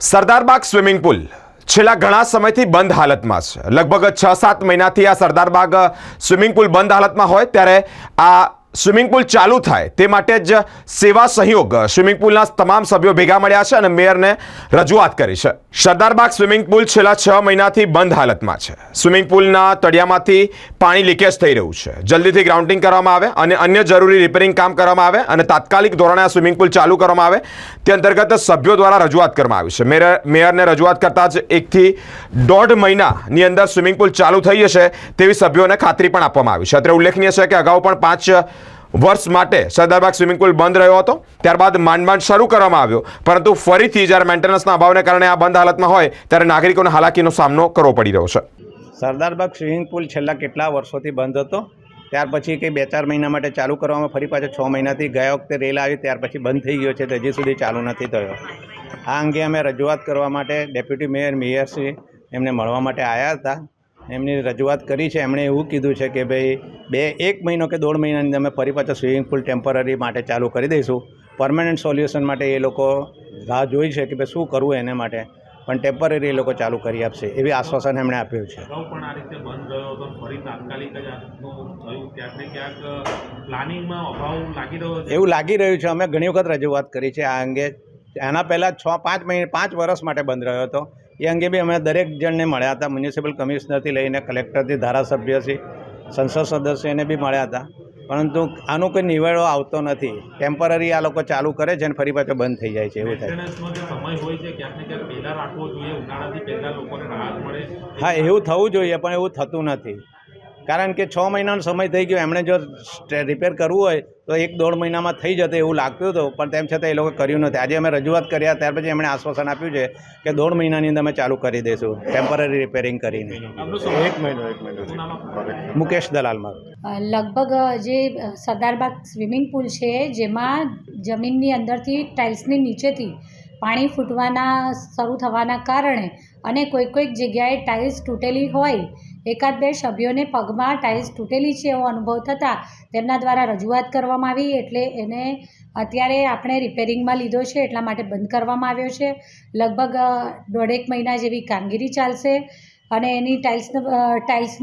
Sardarbaug swimming pool છેલ્લા ઘણા સમયથી બંધ હાલતમાં છે. લગભગ છ સાત મહિનાથી આ સરદારબાગ સ્વિમિંગ પુલ બંધ હાલતમાં હોય ત્યારે આ સ્વિમિંગ પુલ ચાલુ થાય તે માટે જ સેવા સહયોગ, સ્વિમિંગ પુલના તમામ સભ્યો ભેગા મળ્યા છે અને મેયરને રજૂઆત કરી છે. સરદારબાગ સ્વિમિંગ પુલ છેલ્લા છ મહિનાથી બંધ હાલતમાં છે. સ્વિમિંગ પુલના તળિયામાંથી પાણી લીકેજ થઈ રહ્યું છે. જલ્દીથી ગ્રાઉન્ડિંગ કરવામાં આવે અને અન્ય જરૂરી રિપેરિંગ કામ કરવામાં આવે અને તાત્કાલિક ધોરણે આ સ્વિમિંગ પુલ ચાલુ કરવામાં આવે. તે અંતર્ગત સભ્યો દ્વારા રજૂઆત કરવામાં આવી છે. મેયર, મેયરને રજૂઆત કરતાં જ એકથી દોઢ મહિનાની અંદર સ્વિમિંગ પુલ ચાલુ થઈ જશે તેવી સભ્યોને ખાતરી પણ આપવામાં આવી છે. અત્રે ઉલ્લેખનીય છે કે અગાઉ પણ પાંચ વર્ષ માટે સરદારબાગ સ્વિમિંગ પુલ બંધ રહ્યો હતો. ત્યારબાદ માંડ માંડ શરૂ કરવામાં આવ્યો. પરંતુ ફરીથી જ્યારે મેન્ટેનન્સના અભાવને કારણે આ બંધ હાલતમાં હોય, ત્યારે નાગરિકોને હાલાકીનો સામનો કરવો પડી રહ્યો છે. સરદારબાગ સ્વિમિંગ પુલ છેલ્લા કેટલા વર્ષોથી બંધ હતો? ત્યાર પછી કંઈ બે ચાર મહિના માટે ચાલુ કરવામાં, ફરી પાછા છ મહિનાથી ગયા વખતે રેલ આવી, ત્યાર પછી બંધ થઈ ગયો છે, તો હજી સુધી ચાલુ નથી થયો. આ અંગે અમે રજૂઆત કરવા માટે ડેપ્યુટી મેયર મેયરશ્રી એમને મળવા માટે આવ્યા હતા. એમની રજૂઆત કરી છે એમણે એવું કીધું છે કે ભાઈ બે એક મહિનો કે દોઢ મહિનાની અંદર અમે ફરી પાછા સ્વિમિંગ પુલ ટેમ્પરરી માટે ચાલુ કરી દઈશું. પરમેનન્ટ સોલ્યુશન માટે એ લોકો રાહ જોઈ છે કે ભાઈ શું કરવું એને માટે પણ ટેમ્પરરી એ લોકો ચાલુ કરી આપશે એવી આશ્વાસન એમણે આપ્યું છે. એવું લાગી રહ્યું છે અમે ઘણી વખત રજૂઆત કરી છે આ અંગે એના પહેલાં છ પાંચ મહિને પાંચ વર્ષ માટે બંધ રહ્યો હતો. એ અંગે બી અમે દરેક જણને મળ્યા હતા. મ્યુનિસિપલ કમિશનરથી લઈને કલેક્ટરથી ધારાસભ્યથી સંસદ સદસ્યને બી મળ્યા હતા. પરંતુ આનો કોઈ નિવેડો આવતો નથી. ટેમ્પરરી આ લોકો ચાલુ કરે છે અને ફરી પાછો બંધ થઈ જાય છે એવું થાય હા એવું થવું જોઈએ પણ એવું થતું નથી. કારણ કે છ મહિનાનો સમય થઈ ગયો એમણે જો રિપેર કરવું હોય તો એક દોઢ મહિનામાં થઈ જતે એવું લાગતું હતું પણ તેમ છતાં એ લોકો કર્યું નથી આજે અમે રજૂઆત કર્યા ત્યાર પછી એમણે આશ્વાસન આપ્યું છે કે દોઢ મહિનાની અંદર અમે ચાલુ કરી દઈશું ટેમ્પરરી રિપેરિંગ કરીને. એક મહિનો એક મહિનો. મુકેશ દલાલ મારો. લગભગ જે સરદારબાગ સ્વિમિંગ પુલ છે જેમાં જમીનની અંદરથી ટાઇલ્સની નીચેથી પાણી ફૂટવાના, શરૂ થવાના કારણે અને કોઈક કોઈક જગ્યાએ ટાઇલ્સ તૂટેલી હોય, એકાદ બે સભ્યોને પગમાં ટાઇલ્સ તૂટેલી છે એવો અનુભવ થતાં તેમના દ્વારા રજૂઆત કરવામાં આવી એટલે એને અત્યારે આપણે રિપેરિંગમાં લીધો છે એટલા માટે બંધ કરવામાં આવ્યો છે. લગભગ દોઢેક મહિના જેવી કામગીરી ચાલશે. અને એની ટાઇલ્સ ટાઇલ્સ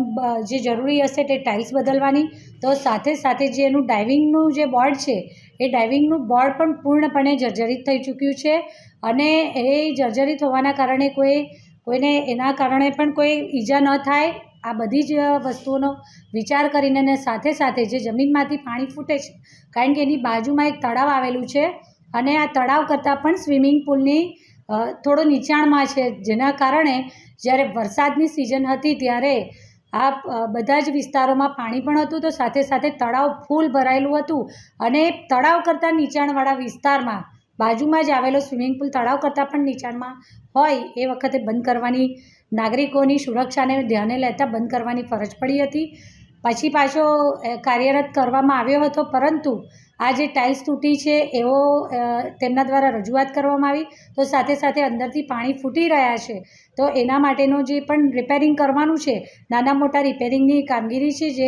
જે જરૂરી હશે તે ટાઇલ્સ બદલવાની. તો સાથે સાથે જે એનું ડાઇવિંગનું જે બોર્ડ છે, એ ડાઇવિંગનું બોર્ડ પણ પૂર્ણપણે જર્જરિત થઈ ચૂક્યું છે. અને એ જર્જરિત હોવાના કારણે કોઈ, કોઈને એના કારણે પણ કોઈ ઈજા ન થાય. આ બધી જ વસ્તુઓનો વિચાર કરીને અને સાથે સાથે જે જમીનમાંથી પાણી ફૂટે છે, કારણ કે એની બાજુમાં એક તળાવ આવેલું છે. અને આ તળાવ કરતાં પણ સ્વિમિંગ પુલની થોડો નીચાણમાં છે, જેના કારણે જ્યારે વરસાદની સિઝન હતી ત્યારે આ બધા જ વિસ્તારોમાં પાણી પણ હતું, તો સાથે સાથે તળાવ ફૂલ ભરાયેલું હતું અને તળાવ કરતાં નીચાણવાળા વિસ્તારમાં બાજુમાં જ આવેલો સ્વિમિંગ પુલ તળાવ કરતાં પણ નીચાણમાં હોય એ વખતે બંધ કરવાની નાગરિકોની સુરક્ષાને ધ્યાને લેતા બંધ કરવાની ફરજ પડી હતી. પછી પાછો કાર્યરત કરવામાં આવ્યો હતો, પરંતુ આ જે ટાઇલ્સ તૂટી છે, એવો તેમના દ્વારા રજૂઆત કરવામાં આવી, તો સાથે સાથે અંદરથી પાણી ફૂટી રહ્યા છે. તો એના માટેનો જે પણ રિપેરિંગ કરવાનું છે, નાના મોટા રિપેરિંગની કામગીરી છે, જે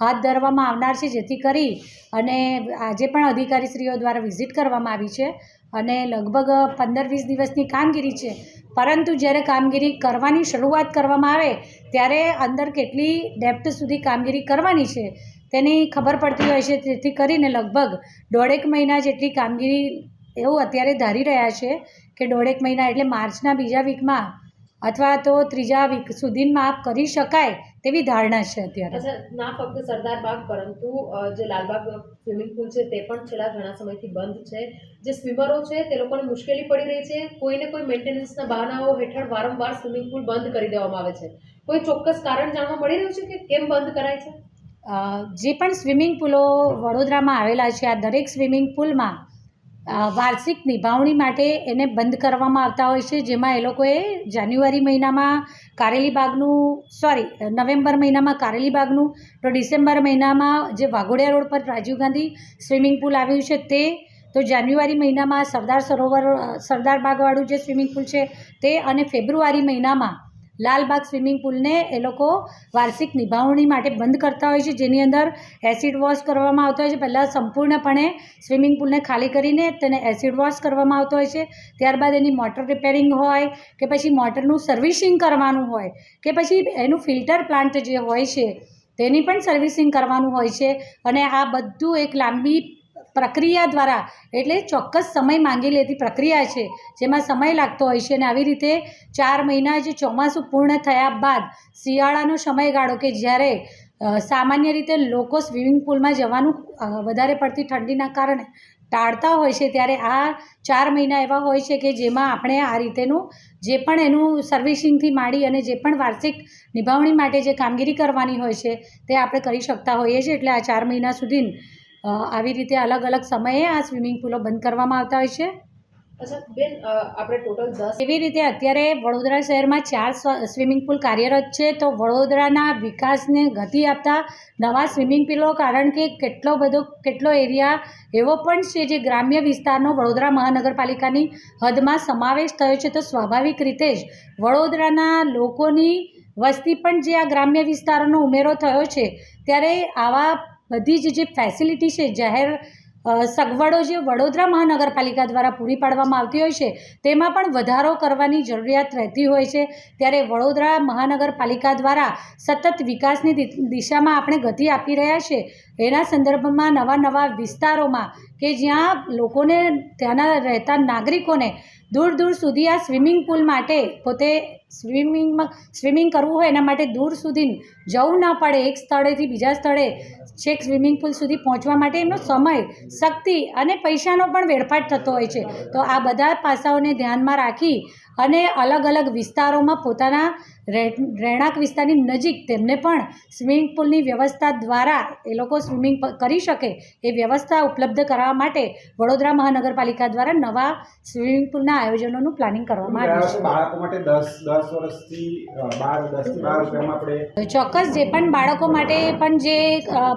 હાથ ધરવામાં આવનાર છે, જેથી કરી અને આજે પણ અધિકારીશ્રીઓ દ્વારા વિઝિટ કરવામાં આવી છે અને લગભગ પંદર વીસ દિવસની કામગીરી છે. પરંતુ જ્યારે કામગીરી કરવાની શરૂઆત કરવામાં આવે, ત્યારે અંદર કેટલી ડેપ્થ સુધી કામગીરી કરવાની છે તેની ખબર પડતી હોય છે, તેથી કરીને લગભગ દોઢેક મહિના જેટલી કામગીરી એવું અત્યારે ધારી રહ્યા છે કે દોઢેક મહિના એટલે માર્ચના બીજા વીકમાં અથવા તો ત્રીજા વીક સુધીમાં કરી શકાય તેવી ધારણા છે અત્યારે. ના ફક્ત સરદાર બાગ પરંતુ જે લાલબાગ સ્વિમિંગ પુલ છે તે પણ છેલ્લા ઘણા સમયથી બંધ છે. જે સ્વિમરો છે તે લોકોને મુશ્કેલી પડી રહી છે. કોઈને કોઈ મેન્ટેનન્સના બહાનાઓ હેઠળ વારંવાર સ્વિમિંગ પુલ બંધ કરી દેવામાં આવે છે. કોઈ ચોક્કસ કારણ જાણવા મળી રહ્યું છે કે કેમ બંધ કરાય છે? જે પણ સ્વિમિંગ પુલો વડોદરામાં આવેલા છે, આ દરેક સ્વિમિંગ પુલમાં વાર્ષિક નિભાવણી માટે એને બંધ કરવામાં આવતા હોય છે, જેમાં એ લોકોએ જાન્યુઆરી મહિનામાં કારેલી બાગનું, સોરી, નવેમ્બર મહિનામાં કારેલી બાગનું, તો ડિસેમ્બર મહિનામાં જે વાઘોડિયા રોડ પર રાજીવ ગાંધી સ્વિમિંગ પુલ આવ્યું છે તે, તો જાન્યુઆરી મહિનામાં સરદાર સરોવર સરદાર બાગવાળું જે સ્વિમિંગ પુલ છે તે અને ફેબ્રુઆરી મહિનામાં લાલબાગ સ્વિમિંગ પુલને એ લોકો વાર્ષિક નિભાવણી માટે બંધ કરતા હોય છે, જેની અંદર એસિડ વોશ કરવામાં આવતો હોય છે. પહેલાં સંપૂર્ણપણે સ્વિમિંગ પુલને ખાલી કરીને તેને એસિડ વોશ કરવામાં આવતો હોય છે. ત્યારબાદ એની મોટર રિપેરિંગ હોય, કે પછી મોટરનું સર્વિસિંગ કરવાનું હોય, કે પછી એનું ફિલ્ટર પ્લાન્ટ જે હોય છે, તેની પણ સર્વિસિંગ કરવાનું હોય છે. અને આ બધું એક લાંબી પ્રક્રિયા દ્વારા, એટલે ચોક્કસ સમય માંગી લેતી પ્રક્રિયા છે, જેમાં સમય લાગતો હોય છે અને આવી રીતે ચાર મહિના જે ચોમાસું પૂર્ણ થયા બાદ શિયાળાનો સમયગાળો કે જ્યારે સામાન્ય રીતે લોકો સ્વિમિંગ પુલમાં જવાનું વધારે પડતી ઠંડીના કારણે ટાળતા હોય છે, ત્યારે આ ચાર મહિના એવા હોય છે કે જેમાં આપણે આ રીતેનું જે પણ એનું સર્વિસિંગથી માંડી અને જે પણ વાર્ષિક નિભાવણી માટે જે કામગીરી કરવાની હોય છે, તે આપણે કરી શકતા હોઈએ છીએ, એટલે આ ચાર મહિના સુધી આવી રીતે અલગ અલગ સમયે આ સ્વિમિંગ પુલો બંધ કરવામાં આવતા હોય છે? બેન આપણે ટોટલ દસ એવી રીતે અત્યારે વડોદરા શહેરમાં ચાર સ્વ- સ્વિમિંગ પુલ કાર્યરત છે તો વડોદરાના વિકાસને ગતિ આપતા નવા સ્વિમિંગ પુલો કારણ કે કેટલો બધો કેટલો એરિયા એવો પણ છે જે ગ્રામ્ય વિસ્તારનો વડોદરા મહાનગરપાલિકાની હદમાં સમાવેશ થયો છે તો સ્વાભાવિક રીતે જ વડોદરાના લોકોની વસ્તી પણ જે આ ગ્રામ્ય વિસ્તારોનો ઉમેરો થયો છે ત્યારે આવા બધી જ જે ફેસિલિટી છે, જાહેર સગવડો જે વડોદરા મહાનગરપાલિકા દ્વારા પૂરી પાડવામાં આવતી હોય છે, તેમાં પણ વધારો કરવાની જરૂરિયાત રહેતી હોય છે. ત્યારે વડોદરા મહાનગરપાલિકા દ્વારા સતત વિકાસની દિશામાં આપણે ગતિ આપી રહ્યા છે. એના સંદર્ભમાં નવા નવા વિસ્તારોમાં કે જ્યાં લોકોને ત્યાંના રહેતા નાગરિકોને દૂર દૂર સુધી આ સ્વિમિંગ પુલ માટે પોતે સ્વિમિંગમાં, સ્વિમિંગ કરવું હોય એના માટે દૂર સુધી જવું ના પડે, એક સ્થળેથી બીજા સ્થળે છેક સ્વિમિંગ પુલ સુધી પહોંચવા માટે એમનો સમય, શક્તિ અને પૈસાનો પણ વેડફાટ થતો હોય છે. તો આ બધા પાસાઓને ધ્યાનમાં રાખી અને અલગ અલગ વિસ્તારોમાં પોતાના રહે- રહેણાંક વિસ્તારની નજીક તેમને પણ સ્વિમિંગ પુલની વ્યવસ્થા દ્વારા એ લોકો સ્વિમિંગ કરી શકે એ વ્યવસ્થા ઉપલબ્ધ કરવા માટે વડોદરા મહાનગરપાલિકા દ્વારા નવા સ્વિમિંગ પુલના આયોજનોનું પ્લાનિંગ કરવામાં આવ્યું છે. ચોક્કસ જે પણ બાળકો માટે પણ જે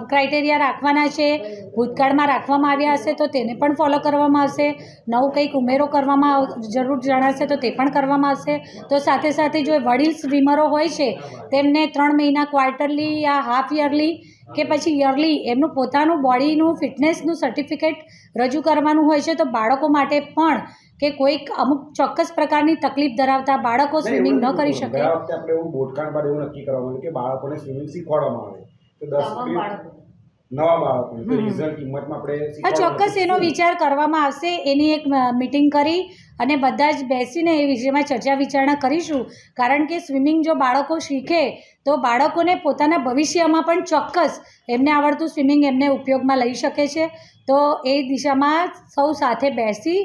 ક્રાઇટેરિયા રાખવાના છે ભૂતકાળમાં રાખવામાં આવ્યા હશે તો તેને પણ ફોલો કરવામાં આવશે. નવું કંઈક ઉમેરો કરવામાં જરૂર જણાશે તો તે પણ કરવામાં આવશે. તો સાથે સાથે જો વડીલ સ્વિમરો હોય છે તેમને ત્રણ મહિના ક્વાર્ટરલી યા હાફ યરલી કે પછી યરલી એમનું પોતાનું બોડીનું ફિટનેસનું સર્ટિફિકેટ રજૂ કરવાનું હોય છે તો બાળકો માટે પણ કે કોઈક અમુક ચોક્કસ પ્રકારની તકલીફ ધરાવતા બાળકો સ્વિમિંગ ન કરી શકે. આપણે એવું બોટકાંડ બાદ એવું નક્કી કરવામાં આવ્યું કે બાળકોને સ્વિમિંગ શીખવાડવામાં આવે. તો દસ નવા બાળકોને તો રિઝલ્ટ કિંમતમાં આપણે હા ચોક્કસ એનો વિચાર કરવામાં આવશે એની એક મિટિંગ કરી અને બધા જ બેસીને એ વિષયમાં ચર્ચા વિચારણા કરીશું. કારણ કે સ્વિમિંગ જો બાળકો શીખે તો બાળકોને પોતાના ભવિષ્યમાં પણ ચોક્કસ એમને આવડતું સ્વિમિંગ એમને ઉપયોગમાં લઈ શકે છે. તો એ દિશામાં સૌ સાથે બેસી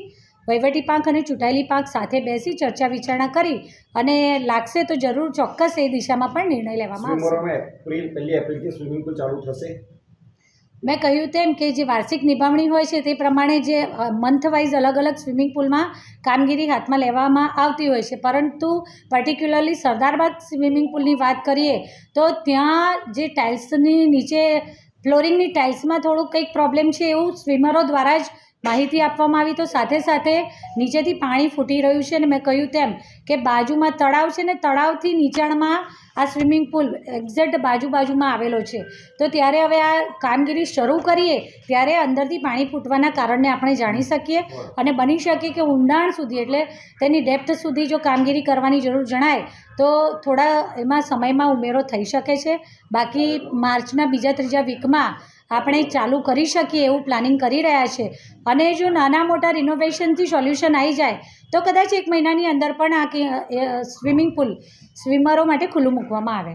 વહીવટી પાંખ અને ચૂંટાયેલી પાંખ સાથે બેસી ચર્ચા વિચારણા કરી અને લાગશે તો જરૂર ચોક્કસ એ દિશામાં પણ નિર્ણય લેવામાં આવશે. એપ્રિલ પહેલી એપ્રિલથી સ્વિમિંગ પુલ ચાલુ થશે. મેં કહ્યું તેમ કે જે વાર્ષિક નિભાવણી હોય છે તે પ્રમાણે જે મંથ વાઇઝ અલગ અલગ સ્વિમિંગ પુલમાં કામગીરી હાથમાં લેવામાં આવતી હોય છે. પરંતુ પર્ટિક્યુલરલી સરદારબાગ સ્વિમિંગ પુલની વાત કરીએ તો ત્યાં જે ટાઇલ્સની નીચે ફ્લોરિંગની ટાઇલ્સમાં થોડુંક કંઈક પ્રોબ્લેમ છે એવું સ્વિમરો દ્વારા જ માહિતી આપવામાં આવી તો સાથે સાથે નીચેથી પાણી ફૂટી રહ્યું છે અને મેં કહ્યું તેમ કે બાજુમાં તળાવ છે ને તળાવથી નીચાણમાં આ સ્વિમિંગ પુલ એક્ઝેક્ટ બાજુ બાજુમાં આવેલો છે. તો ત્યારે હવે આ કામગીરી શરૂ કરીએ ત્યારે અંદરથી પાણી ફૂટવાના કારણને આપણે જાણી શકીએ અને બની શકે કે ઊંડાણ સુધી એટલે તેની ડેપ્થ સુધી જો કામગીરી કરવાની જરૂર જણાય તો થોડા એમાં સમયમાં ઉમેરો થઈ શકે છે. બાકી માર્ચના બીજા ત્રીજા વીકમાં આપણે ચાલુ કરી શકીએ એવું પ્લાનિંગ કરી રહ્યા છે. અને જો નાના મોટા રિનોવેશનથી સોલ્યુશન આવી જાય, તો કદાચ એક મહિનાની અંદર પણ આ સ્વિમિંગ પુલ સ્વિમરો માટે ખુલ્લું મૂકવામાં આવે.